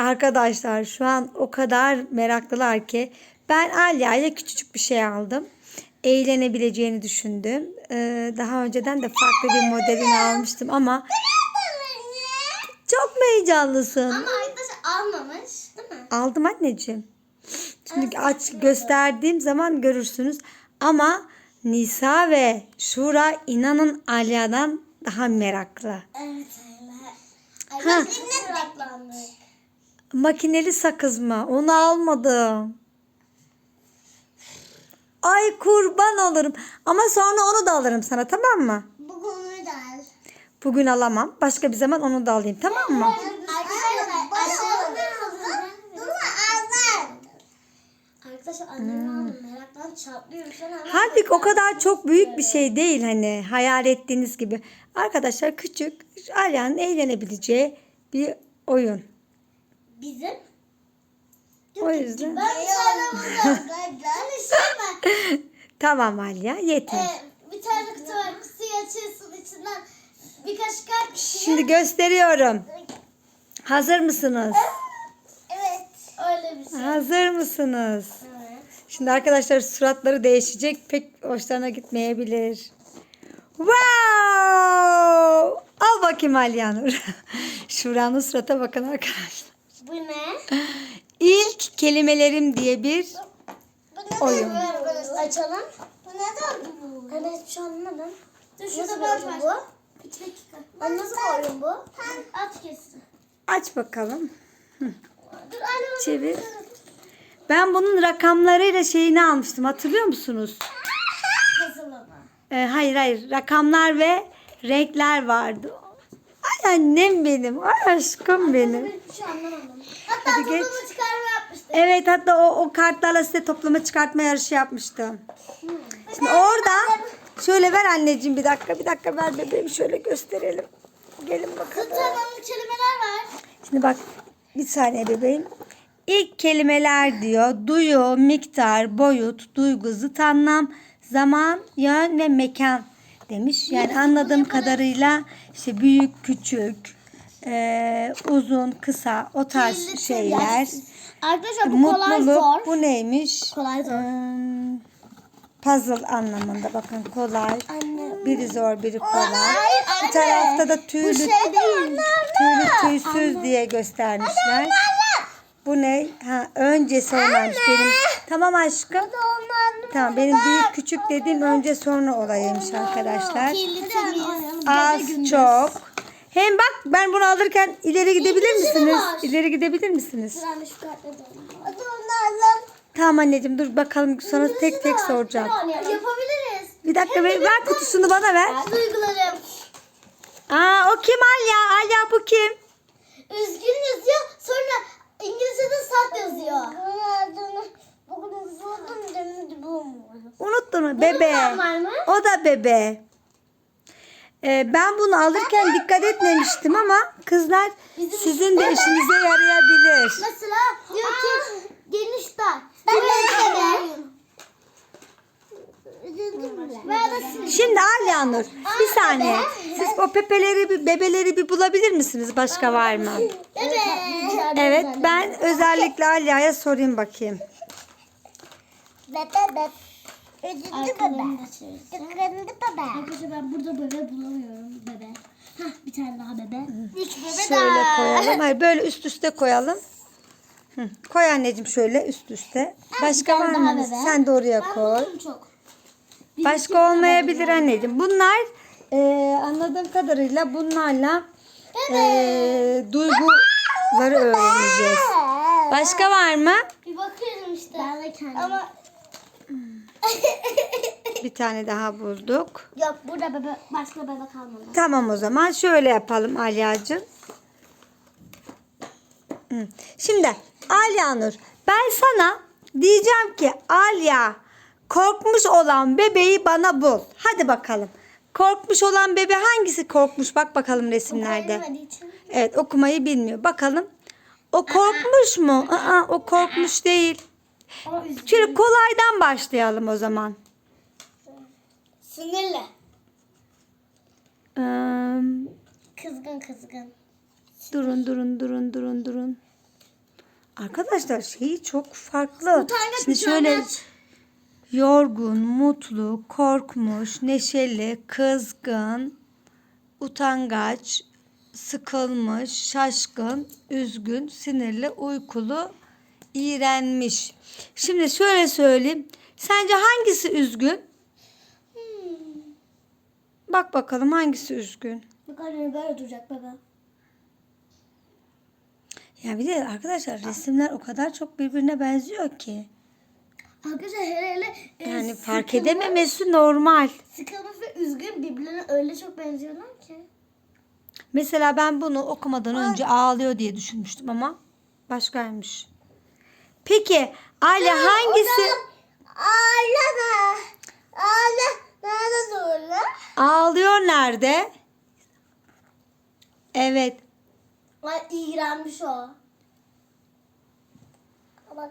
Arkadaşlar şu an o kadar meraklılar ki ben Alya'ya küçücük bir şey aldım. Eğlenebileceğini düşündüm. Ee, daha önceden de farklı bir modelini almıştım ama çok mu heyecanlısın? Ama arkadaşlar almamış değil mi? Aldım anneciğim. Şimdi aç gösterdiğim zaman görürsünüz. Ama Nisa ve Şura inanın Alya'dan daha meraklı. Evet. Ha. Meraklandık. Makineli sakız mı? Onu almadım. Ay kurban olurum. Ama sonra onu da alırım sana tamam mı? Bu konuyu da al. Bugün alamam. Başka bir zaman onu da alayım tamam mı? Halbuki o kadar çok büyük bir şey değil hani hayal ettiğiniz gibi. Arkadaşlar küçük Alya'nın eğlenebileceği bir oyun. Bizim. O yüzden. Ben bir tane buldum. Mi? Tamam Alya yeter. Ee, bir tane kutu var. Kutuyu açıyorsun içinden birkaç kart çıkıyor. Şimdi gösteriyorum. Hazır mısınız? Evet. Öyle bir şey. Hazır mısınız? Evet. Şimdi arkadaşlar suratları değişecek. Pek hoşlarına gitmeyebilir. Wow! Al bakayım Alyanur. Şura'nın surata bakın arkadaşlar. Bu kelimelerim diye bir oyun. Açalım. Bu ne de bu? Ben hiçbir şey anlamadım. Dur şurada borç var. Bu? İki dakika. Ben nasıl bir oyun bu? Aç kesin. Aç bakalım. Dur anne. Çevir. Ben bunun rakamlarıyla şeyini almıştım. Hatırlıyor musunuz? Ee, hayır hayır. Rakamlar ve renkler vardı. Ay annem benim. Ay aşkım benim. Hiçbir şey anlamadım. Hatta Hadi geç. toplama çıkarma yapmıştık. Evet hatta o, o kartlarla size toplama çıkartma yarışı yapmıştım. Şimdi orada şöyle ver anneciğim bir dakika bir dakika ver bebeğim şöyle gösterelim. Gelin bakalım. Tamamlı kelimeler var. Şimdi bak bir saniye bebeğim. İlk kelimeler diyor duyu, miktar, boyut, duygu, zıt anlam, zaman, yön ve mekan demiş. Yani anladığım kadarıyla işte büyük, küçük, eee, uzun, kısa o tarz şeyler. Arkadaşlar bu kolay Mutluluk zor. bu neymiş? Kolay zor. Hmm, puzzle anlamında bakın kolay. Anne. Biri zor biri kolay. Hayır, Bir anne. tarafta da Bu tüylü, şey değil. tüylü tüysüz diye göstermişler. Bu ne? Ha, önce sonraymış benim. Tamam aşkım. Tamam benim büyük küçük dediğim önce sonra olayıymış arkadaşlar. Az çok. Hem bak ben bunu alırken ileri gidebilir misiniz? İleri gidebilir misiniz? Tamam anneciğim dur bakalım sana tek tek soracağım. Yapabiliriz. Bir dakika ver, ver kutusunu bana ver. Duygularım. Aa o kim Alya? Alya bu kim? Üzgün yazıyor. Sonra İngilizce'de sat yazıyor. Bugün sordum demedi bu mu? Unuttun mu? Bebe. O da bebe. Ee, ben bunu alırken dikkat etmemiştim ama kızlar sizin de işinize yarayabilir. Mesela diyor ki geniş dar. Ben de Veya da sinir. Şimdi Alya Nur bir saniye. Siz o pepeleri bir bebeleri bir bulabilir misiniz? Başka var mı? Evet. Evet ben özellikle Alya'ya sorayım bakayım. Bebe bebe. Üzüldü bebe. Tıkındı bebe. Arkadaşlar ben burada bebe bulamıyorum bebe. Hah bir tane daha bebe. Üç bebe Şöyle koyalım. Hayır böyle üst üste koyalım. Hı. Koy anneciğim şöyle üst üste. Başka var tane daha mı? bebe. Sen de oraya koy. çok. Başka olmayabilir anneciğim. Bunlar eee, anladığım kadarıyla bunlarla eee, duyguları öğreneceğiz. Başka var mı? Bir bakıyorum işte. Ben de kendim. Ama Bir tane daha bulduk. yok burada bebe başka bebe kalmadı. Tamam o zaman şöyle yapalım Alya'cığım. Hı. Şimdi Alya Nur ben sana diyeceğim ki Alya korkmuş olan bebeği bana bul. Hadi bakalım. Korkmuş olan bebe hangisi korkmuş? Bak bakalım resimlerde. Evet okumayı bilmiyor. Bakalım. O korkmuş mu? Aa, o korkmuş değil. Şöyle kolaydan başlayalım o zaman. Sinirli. Ee, Kızgın kızgın. durun durun durun durun durun. Arkadaşlar şeyi çok farklı. Utangaç, Şimdi şöyle utangaç. Yorgun, mutlu, korkmuş, neşeli, kızgın, utangaç, sıkılmış, şaşkın, üzgün, sinirli, uykulu, iğrenmiş. Şimdi şöyle söyleyeyim. Sence hangisi üzgün? Bak bakalım hangisi üzgün? Bak anne böyle duracak baba. Ya bir de arkadaşlar resimler o kadar çok birbirine benziyor ki. Arkadaşlar hele hele e, Yani fark sıkılmış- edememesi normal. Sıkılmış ve üzgün birbirlerine öyle çok benziyorlar ki. Mesela ben bunu okumadan önce ağlıyor diye düşünmüştüm ama başkaymış. Peki Ayla hangisi Ağlama. Ağla. Nerede doğru? ağlıyor nerede? Evet. Ay iğrenmiş o. Bak.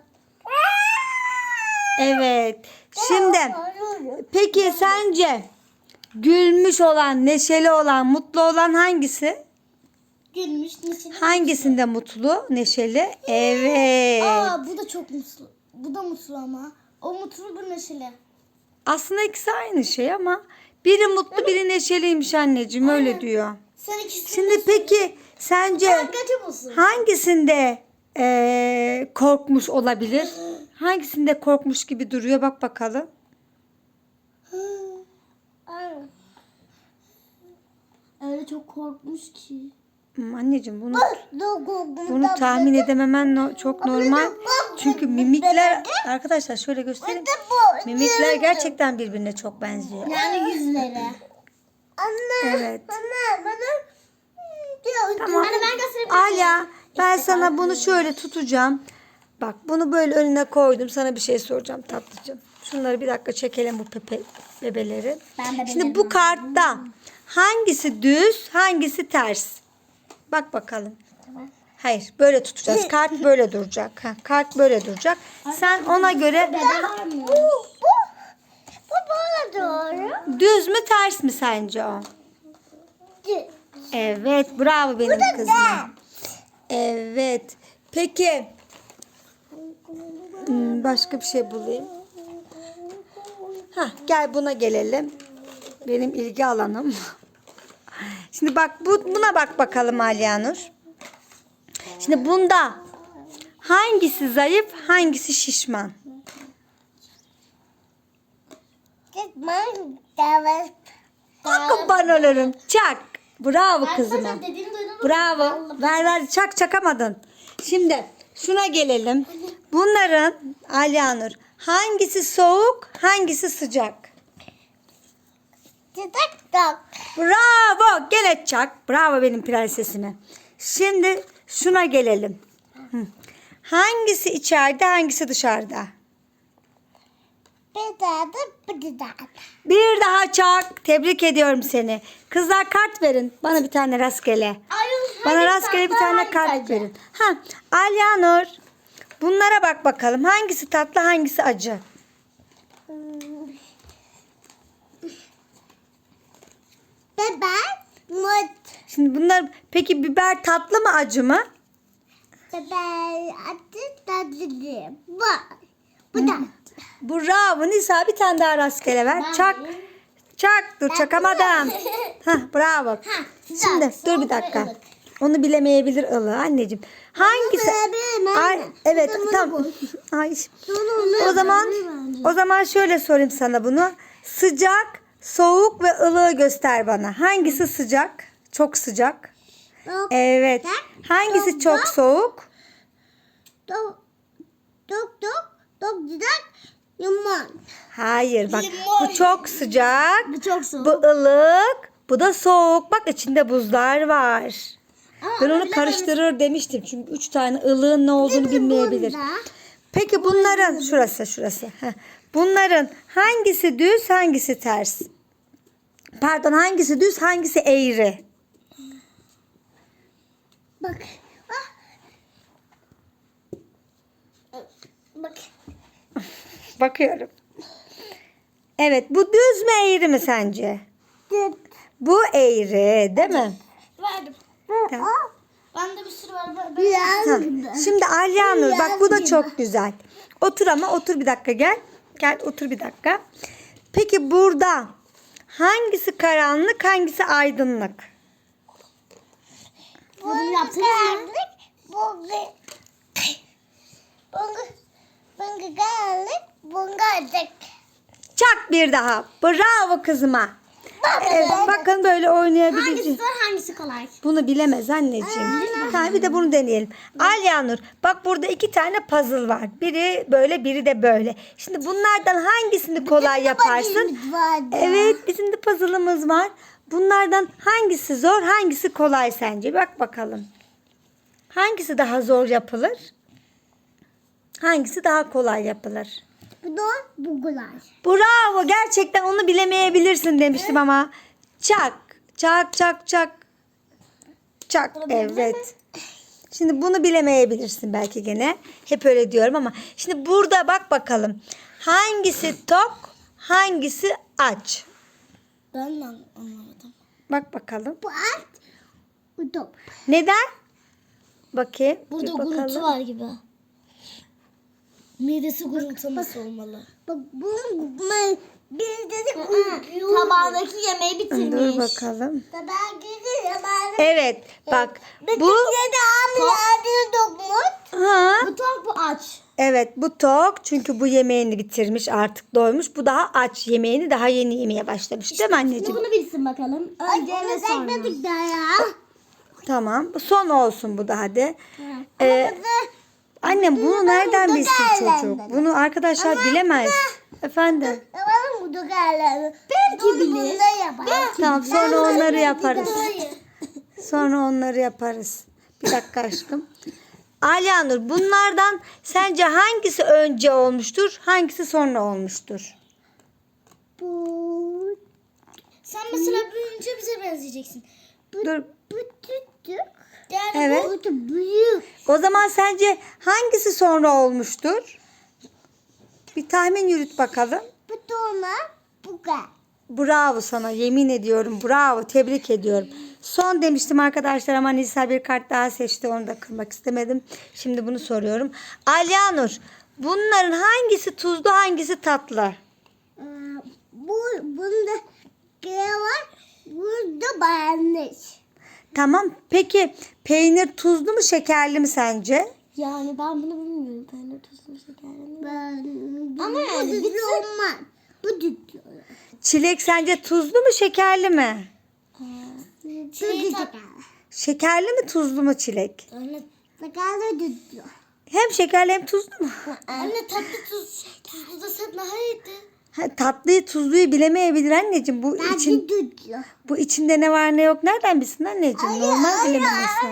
Evet. Şimdi peki sence gülmüş olan, neşeli olan, mutlu olan hangisi? Gülmüş neşeli. Hangisinde mutlu, neşeli? Evet. Aa bu da çok mutlu. Bu da mutlu ama. O mutlu bu neşeli. Aslında ikisi aynı şey ama biri mutlu, biri neşeliymiş anneciğim öyle diyor. Sen ikisini Şimdi peki sence Kaçı hangisinde eee, korkmuş olabilir? Hangisinde korkmuş gibi duruyor bak bakalım. Öyle çok korkmuş ki. Hmm, anneciğim bunu bunu tahmin edememen no- çok normal. Çünkü mimikler arkadaşlar şöyle göstereyim. Mimikler gerçekten birbirine çok benziyor. Yani yüzleri. Anne. Evet. Anne bana Tamam. Anne ben gösterebilirim. Ala ben sana bunu şöyle tutacağım. Bak bunu böyle önüne koydum. Sana bir şey soracağım tatlıcığım. Şunları bir dakika çekelim bu pepe bebeleri. Ben Şimdi bu kartta hangisi düz, hangisi ters? Bak bakalım. Hayır, böyle tutacağız. Kart böyle duracak. Ha, kart böyle duracak. Sen ona göre? Bu, bu, bu bana doğru. düz mü ters mi sence o? Evet, bravo benim kızıma. Evet. Peki hmm, başka bir şey bulayım. Hah, gel buna gelelim. Benim ilgi alanım. Şimdi bak bu, buna bak bakalım Aliyanur. Şimdi bunda hangisi zayıf, hangisi şişman? Kurban olurum. Çak. Bravo kızıma. Duydun mu? Bravo. Ver ver çak çakamadın. Şimdi şuna gelelim. Bunların Aliyanur hangisi soğuk, hangisi sıcak? Tık tık. Bravo. Gene çak. Bravo benim prensesime. Şimdi şuna gelelim. Hangisi içeride, hangisi dışarıda? Bir daha da bir daha. Bir daha çak. Tebrik ediyorum seni. Kızlar kart verin. Bana bir tane rastgele. Bana rastgele bir tane kart verin. Ha, Alyanur. Bunlara bak bakalım. Hangisi tatlı, hangisi acı? Biber, mut. Şimdi bunlar peki biber tatlı mı acı mı? Biber, atı, tatlı. Bu. Bu da. Bravo Nisa bir tane daha rastgele ver. Ben Çak. vereyim. Çak. Dur çakamadım. Hah bravo. güzel. Şimdi dur Soğuk bir dakika. Onu bilemeyebilir ılığı anneciğim. Hangisi? Ay, evet tamam. Ay. O zaman o zaman şöyle sorayım sana bunu. Sıcak, soğuk ve ılığı göster bana. Hangisi sıcak? Çok sıcak. Evet. Hangisi çok soğuk? Dok, dok, dok, güzel. Limon. Hayır bak. Limon. Bu çok sıcak. Bu çok soğuk. Bu ılık. Bu da soğuk. Bak içinde buzlar var. Ama Ben onu bilemem. karıştırır demiştim. Çünkü üç tane ılığın ne olduğunu bilmeyebilir. Bunda. Peki bunların şurası şurası. Heh. Bunların hangisi düz hangisi ters? Pardon hangisi düz hangisi eğri? Bak. Ah. Bak. Bakıyorum. Evet bu düz mü eğri mi sence? Bu eğri değil mi? Verdim. Tamam. Bende bir sürü var. Ben, ben... Ha, Şimdi Alya Nur bak bu da çok güzel. Otur ama otur bir dakika gel. Gel otur bir dakika. Peki burada hangisi karanlık hangisi aydınlık? Bunu yaptınız mı? Bunga. Bunga. Bunga karanlık. Bunga açık. Çak bir daha. Bravo kızıma. Evet, bakın böyle oynayabileceğim. Hangisi zor hangisi kolay? Bunu bilemez anneciğim. Tamam bir de bunu deneyelim. Alyanur bak burada iki tane puzzle var. Biri böyle biri de böyle. Şimdi bunlardan hangisini kolay yaparsın? Evet bizim de puzzle'ımız var. Bunlardan hangisi zor hangisi kolay sence? Bak bakalım. Hangisi daha zor yapılır? Hangisi daha kolay yapılır? Da bu kolay. Bravo gerçekten onu bilemeyebilirsin demiştim ama. Çak çak çak çak. Çak evet. Şimdi bunu bilemeyebilirsin belki gene. Hep öyle diyorum ama. Şimdi burada bak bakalım. Hangisi tok hangisi aç? Ben de anlamadım. Bak bakalım. Bu at. Bu top. Neden? Bakayım. Burada bakalım. gurultu var gibi. Midesi gurultuması olmalı. Bak bu bir dedi Tabağındaki yemeği bitirmiş. Dur bakalım. Tabağındaki yemeği Evet bak bu Yedi abi dokmuş. ha Bu tok bu aç. Evet bu tok çünkü bu yemeğini bitirmiş artık doymuş. Bu daha aç yemeğini daha yeni yemeye başlamış değil mi anneciğim? Bunu bilsin bakalım. Önce ve sonra. ya. Tamam son olsun bu da hadi. Ee, annem bunu nereden bilsin çocuk? Bunu arkadaşlar bilemez. Efendim. Bu. Belki bilir. Belki. Tamam sonra onları yaparız. Sonra onları yaparız. Bir dakika aşkım. Alyanur bunlardan sence hangisi önce olmuştur? Hangisi sonra olmuştur? Bu. Sen mesela büyüyünce bize benzeyeceksin. Dur. Bu küçük. Yani Evet. da büyük. O zaman sence hangisi sonra olmuştur? Bir tahmin yürüt bakalım. Bu ona bu. Bravo sana yemin ediyorum bravo tebrik ediyorum. Son demiştim arkadaşlar ama Nisa bir kart daha seçti onu da kırmak istemedim. Şimdi bunu soruyorum. Alyanur bunların hangisi tuzlu hangisi tatlı? Aa, Bu bunda ne var? Burada beğenmiş. Tamam peki peynir tuzlu mu şekerli mi sence? Yani ben bunu bilmiyorum. Peynir tuzlu şekerli Ben Ama yani bitsin. olmaz. Bu düdüğü. Çilek sence tuzlu mu şekerli mi? Çiğ Şekerli mi tuzlu mu çilek? Anne. Şekerli düdüğü. Hem şekerli hem tuzlu mu? Anne tatlı tuz. Tuzlu da sen daha iyiydi. Ha, tatlıyı tuzluyu bilemeyebilir anneciğim. Bu için düdüğü. bu içinde ne var ne yok nereden bilsin anneciğim? Normal bilememesi.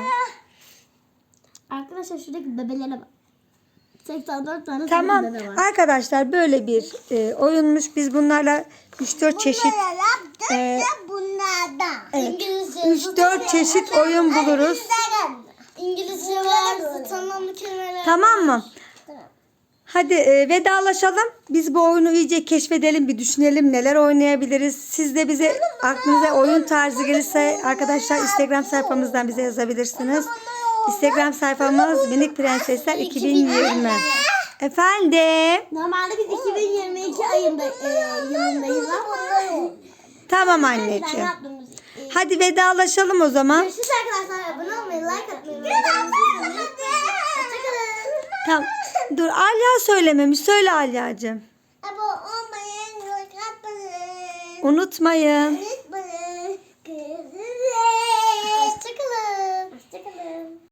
Arkadaşlar şuradaki bebelere bak. 84 tane Tamam bebe var. arkadaşlar böyle bir e, oyunmuş. Biz bunlarla 3-4 çeşit e, bunlardan. Evet. İngilizce. 3-4 çeşit oyun buluruz. İngilizce var. Tamam mı? Hadi e, vedalaşalım. Biz bu oyunu iyice keşfedelim, bir düşünelim neler oynayabiliriz. Siz de bize aklınıza oyun tarzı gelirse arkadaşlar Instagram sayfamızdan bize yazabilirsiniz. Instagram sayfamız Minik Prensesler 2020. Efendim? Normalde biz 2022 ayında e, yılındayız ama Tamam anneciğim. Hadi vedalaşalım o zaman. Görüşürüz arkadaşlar. Abone olmayı, like atmayı. Tamam. Dur Alya söylememiş. Söyle Alya'cığım. Ama olmayan unutmayın. Unutmayın. Hoşçakalın. Hoşçakalın.